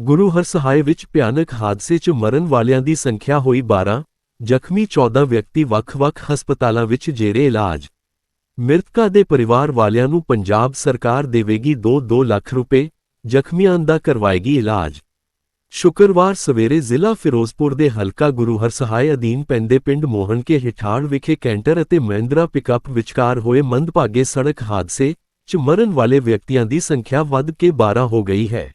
ਗੁਰੂ ਹਰਸਹਾਏ ਵਿੱਚ ਭਿਆਨਕ ਹਾਦਸੇ 'ਚ ਮਰਨ ਵਾਲਿਆਂ ਦੀ ਸੰਖਿਆ ਹੋਈ 12 ਜ਼ਖਮੀ 14 ਵਿਅਕਤੀ ਵੱਖ-ਵੱਖ ਹਸਪਤਾਲਾਂ ਵਿੱਚ ਜੇਰੇ ਇਲਾਜ। ਮ੍ਰਿਤਕਾਂ ਦੇ ਪਰਿਵਾਰ ਵਾਲਿਆਂ ਨੂੰ ਪੰਜਾਬ ਸਰਕਾਰ ਦੇਵੇਗੀ 2-2 ਲੱਖ ਰੁਪਏ, ਜ਼ਖਮੀਆਂ ਦਾ ਕਰਵਾਏਗੀ ਇਲਾਜ। ਸ਼ੁੱਕਰਵਾਰ ਸਵੇਰੇ ਜ਼ਿਲ੍ਹਾ ਫਿਰੋਜ਼ਪੁਰ ਦੇ ਹਲਕਾ ਗੁਰੂ ਹਰਸਹਾਏ ਅਧੀਨ ਪੈਂਦੇ ਪਿੰਡ ਮੋਹਨਕੇ ਹਿਠਾੜ ਵਿਖੇ ਕੈਂਟਰ ਅਤੇ ਮਹਿੰਦਰਾ ਪਿਕਅਪ ਵਿਚਕਾਰ ਹੋਏ ਮੰਦਭਾਗੇ ਸੜਕ ਹਾਦਸੇ 'ਚ ਮਰਨ ਵਾਲੇ ਵਿਅਕਤੀਆਂ ਦੀ ਸੰਖਿਆ ਵੱਧ ਕੇ 12 ਹੋ ਗਈ ਹੈ।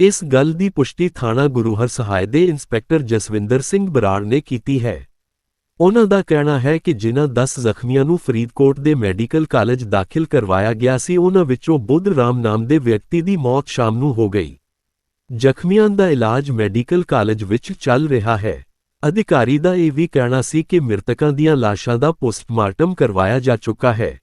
ਇਸ ਗੱਲ ਦੀ ਪੁਸ਼ਟੀ ਥਾਣਾ ਗੁਰੂ ਹਰਸਹਾਏ ਦੇ ਇੰਸਪੈਕਟਰ ਜਸਵਿੰਦਰ ਸਿੰਘ ਬਰਾੜ ਨੇ ਕੀਤੀ ਹੈ। ਉਹਨਾਂ ਦਾ ਕਹਿਣਾ ਹੈ ਕਿ ਜਿਨ੍ਹਾਂ 10 ਜ਼ਖਮੀਆਂ ਨੂੰ ਫਰੀਦਕੋਟ ਦੇ ਮੈਡੀਕਲ ਕਾਲਜ ਦਾਖਲ ਕਰਵਾਇਆ ਗਿਆ ਸੀ, ਉਹਨਾਂ ਵਿੱਚੋਂ ਬੁੱਧ ਰਾਮ ਨਾਮ ਦੇ ਵਿਅਕਤੀ ਦੀ ਮੌਤ ਸ਼ਾਮ ਨੂੰ ਹੋ ਗਈ। ਜ਼ਖਮੀਆਂ ਦਾ ਇਲਾਜ ਮੈਡੀਕਲ ਕਾਲਜ ਵਿੱਚ ਚੱਲ ਰਿਹਾ ਹੈ। ਅਧਿਕਾਰੀ ਦਾ ਇਹ ਵੀ ਕਹਿਣਾ ਸੀ ਕਿ ਮ੍ਰਿਤਕਾਂ ਦੀਆਂ ਲਾਸ਼ਾਂ ਦਾ ਪੋਸਟਮਾਰਟਮ ਕਰਵਾਇਆ ਜਾ ਚੁੱਕਾ ਹੈ।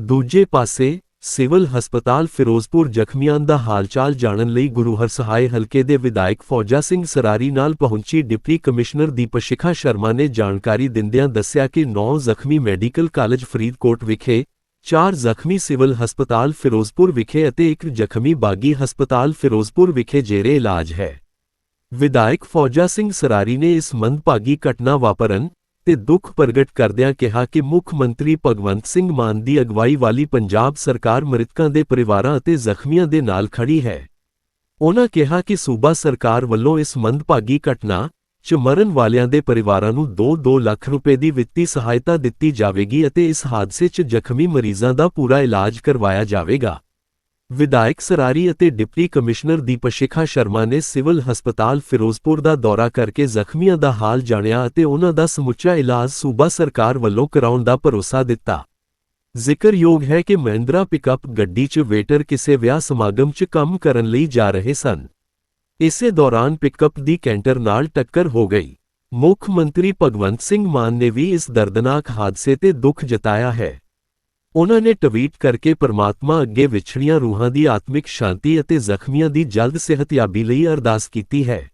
ਦੂਜੇ ਪਾਸੇ ਸਿਵਲ ਹਸਪਤਾਲ ਫਿਰੋਜ਼ਪੁਰ ਜ਼ਖਮੀਆਂ ਦਾ ਹਾਲਚਾਲ ਜਾਣਨ ਲਈ ਗੁਰੂ ਹਰਸਹਾਏ ਹਲਕੇ ਦੇ ਵਿਧਾਇਕ ਫੌਜਾ ਸਿੰਘ ਸਰਾਰੀ ਨਾਲ ਪਹੁੰਚੀ ਡਿਪਟੀ ਕਮਿਸ਼ਨਰ ਦੀਪਸ਼ਿਖਾ ਸ਼ਰਮਾ ਨੇ ਜਾਣਕਾਰੀ ਦਿੰਦਿਆਂ ਦੱਸਿਆ ਕਿ 9 ਜ਼ਖਮੀ ਮੈਡੀਕਲ ਕਾਲਜ ਫਰੀਦਕੋਟ ਵਿਖੇ, ਚਾਰ ਜ਼ਖਮੀ ਸਿਵਲ ਹਸਪਤਾਲ ਫਿਰੋਜ਼ਪੁਰ ਵਿਖੇ ਅਤੇ ਇੱਕ ਜ਼ਖਮੀ ਬਾਗੀ ਹਸਪਤਾਲ ਫਿਰੋਜ਼ਪੁਰ ਵਿਖੇ ਜੇਰੇ ਇਲਾਜ ਹੈ। ਵਿਧਾਇਕ ਫੌਜਾ ਸਿੰਘ ਸਰਾਰੀ ਨੇ ਇਸ ਮੰਦਭਾਗੀ ਘਟਨਾ ਵਾਪਰਨ ਤੇ ਦੁੱਖ ਪ੍ਰਗਟ ਕਰਦਿਆਂ ਕਿਹਾ ਕਿ ਮੁੱਖ ਮੰਤਰੀ ਭਗਵੰਤ ਸਿੰਘ ਮਾਨ ਦੀ ਅਗਵਾਈ ਵਾਲੀ ਪੰਜਾਬ ਸਰਕਾਰ ਮ੍ਰਿਤਕਾਂ ਦੇ ਪਰਿਵਾਰਾਂ ਅਤੇ ਜ਼ਖਮੀਆਂ ਦੇ ਨਾਲ ਖੜੀ ਹੈ। ਉਨ੍ਹਾਂ ਕਿਹਾ ਕਿ ਸੂਬਾ ਸਰਕਾਰ ਵੱਲੋਂ ਇਸ ਮੰਦਭਾਗੀ ਘਟਨਾ 'ਚ ਮਰਨ ਵਾਲਿਆਂ ਦੇ ਪਰਿਵਾਰਾਂ ਨੂੰ 2-2 ਲੱਖ ਰੁਪਏ ਦੀ ਵਿੱਤੀ ਸਹਾਇਤਾ ਦਿੱਤੀ ਜਾਵੇਗੀ ਅਤੇ ਇਸ ਹਾਦਸੇ 'ਚ ਜ਼ਖਮੀ ਮਰੀਜ਼ਾਂ ਦਾ ਪੂਰਾ ਇਲਾਜ ਕਰਵਾਇਆ ਜਾਵੇਗਾ। ਵਿਧਾਇਕ ਸਰਾਰੀ ਅਤੇ ਡਿਪਟੀ ਕਮਿਸ਼ਨਰ ਦੀਪਸ਼ਿਖਾ ਸ਼ਰਮਾ ਨੇ ਸਿਵਲ ਹਸਪਤਾਲ ਫਿਰੋਜ਼ਪੁਰ ਦਾ ਦੌਰਾ ਕਰਕੇ ਜ਼ਖਮੀਆਂ ਦਾ ਹਾਲ ਜਾਣਿਆ ਅਤੇ ਉਹਨਾਂ ਦਾ ਸਮੁੱਚਾ ਇਲਾਜ ਸੂਬਾ ਸਰਕਾਰ ਵੱਲੋਂ ਕਰਾਉਣ ਦਾ ਭਰੋਸਾ ਦਿੱਤਾ ਜ਼ਿਕਰਯੋਗ ਹੈ ਕਿ ਮਹਿੰਦਰਾ ਪਿਕਅਪ ਗੱਡੀ 'ਚ ਵੇਟਰ ਕਿਸੇ ਵਿਆਹ ਸਮਾਗਮ 'ਚ ਕੰਮ ਕਰਨ ਲਈ ਜਾ ਰਹੇ ਸਨ ਇਸੇ ਦੌਰਾਨ ਪਿਕਅਪ ਦੀ ਕੈਂਟਰ ਨਾਲ ਟੱਕਰ ਹੋ ਗਈ ਮੁੱਖ ਮੰਤਰੀ ਭਗਵੰਤ ਸਿੰਘ ਮਾਨ ਨੇ ਵੀ ਇਸ ਦਰਦਨਾਕ ਹਾਦਸੇ ਤੇ ਦੁੱਖ ਜਤਾਇਆ ਹੈ ਉਨ੍ਹਾਂ ਨੇ ਟਵੀਟ ਕਰਕੇ ਪਰਮਾਤਮਾ ਅੱਗੇ ਵਿਛੜੀਆਂ ਰੂਹਾਂ ਦੀ ਆਤਮਿਕ ਸ਼ਾਂਤੀ ਅਤੇ ਜ਼ਖਮੀਆਂ ਦੀ ਜਲਦ ਸਿਹਤਯਾਬੀ ਲਈ ਅਰਦਾਸ ਕੀਤੀ ਹੈ।